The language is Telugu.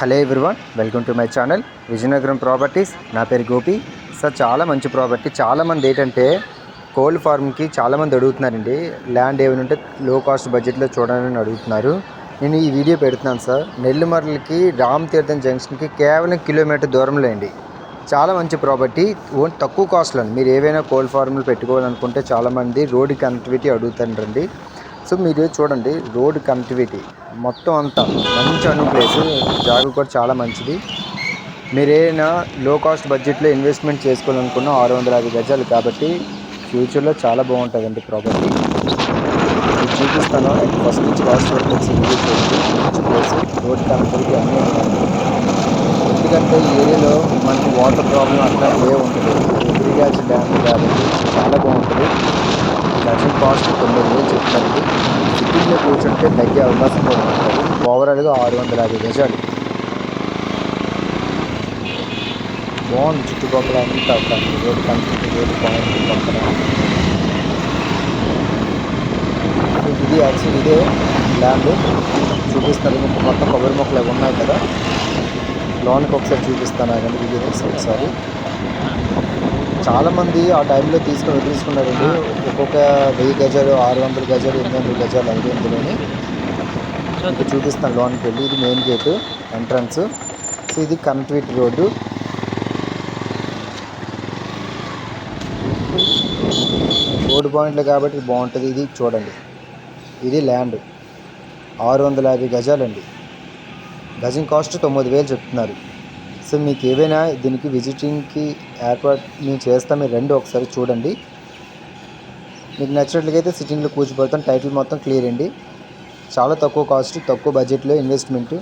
Hello everyone welcome to my channel Vizianagaram properties. నా పేరు గోపి. సార్ చాలా మంచి ప్రాపర్టీ. చాలామంది ఏంటంటే కోల్డ్ ఫార్మ్కి చాలామంది అడుగుతున్నారండి. ల్యాండ్ ఏమైనా ఉంటే లో కాస్ట్ బడ్జెట్లో చూడాలని అడుగుతున్నారు. నేను ఈ వీడియో పెడుతున్నాను సార్. నెల్లిమర్లకి రామ్ తీర్థం జంక్షన్కి కేవలం కిలోమీటర్ దూరంలో అండి. చాలా మంచి ప్రాపర్టీ. ఓన్ తక్కువ కాస్ట్లో మీరు ఏవైనా కోల్డ్ ఫార్మ్లు పెట్టుకోవాలనుకుంటే చాలామంది రోడ్ కనెక్టివిటీ అడుగుతారండి. సో మీరు చూడండి రోడ్ కనెక్టివిటీ. మొత్తం అంతా మంచి అను ప్లేస్ జాగా కూడా చాలా మంచిది. మీరు ఏదైనా లో కాస్ట్ బడ్జెట్లో ఇన్వెస్ట్మెంట్ చేసుకోవాలనుకున్న ఆరు వందల యాభై గజాలు కాబట్టి ఫ్యూచర్లో చాలా బాగుంటుందండి ప్రాపర్టీ చూపిస్తాను. ఫస్ట్ నుంచి లాస్ట్ వరకు మంచి ప్లేస్ రోడ్ కనెక్టివిటీ అన్నీ ఉన్నాయి. ఎందుకంటే ఈ ఏరియాలో మనకి వాటర్ ప్రాబ్లం అంతా ఏ ఉంటుంది డ్యామ్ కాబట్టి గజం కాస్ట్ తొమ్మిది వేలు చెప్తారండి సిట్టింగ్లో కూర్చుంటే తగ్గే అవకాశం కూడా ఉంటుంది. ఓవరాల్గా ఆరు వందల యాభై గజాలు. బాగుంది చుట్టుపక్కల అంతా కానీ రోడ్డు కనెక్టివిటీ రోడ్డు పాయింట్ పక్కన. ఇది యాక్చువల్ ఇదే ల్యాండ్ చూపిస్తారు మీకు మొత్తం కొబ్బరి మొక్కలు అవి ఉన్నాయి కదా. లోన్కి ఒకసారి చూపిస్తాను. కానీ ఇది. ఒకసారి చాలామంది ఆ టైంలో తీసుకొని వదిలేసుకున్నారండి. ఒక్కొక్క వెయ్యి గజాలు ఆరు వందల గజాలు ఎనిమిది వందల గజాలు ఐదు వందలని మీకు చూపిస్తాను లోన్కి వెళ్ళి. ఇది మెయిన్ గేటు ఎంట్రన్స్. సో ఇది కనెక్టివిటీ రోడ్డు. రోడ్ పాయింట్లు కాబట్టి బాగుంటుంది. ఇది చూడండి. ఇది ల్యాండ్. ఆరు వందల యాభై గజాలండి. గజం కాస్ట్ తొమ్మిది వేలు చెప్తున్నారు. సో మీకు ఏవైనా దీనికి విజిటింగ్కి ఏర్పాటు మేము చేస్తాం మీరు రండి ఒకసారి చూడండి. మీకు నచ్చినట్లయితే సిట్టింగ్లో కూర్చోబెడతాం టైటిల్ మొత్తం క్లియర్ అండి. చాలా తక్కువ కాస్ట్ తక్కువ బడ్జెట్లో ఇన్వెస్ట్మెంట్.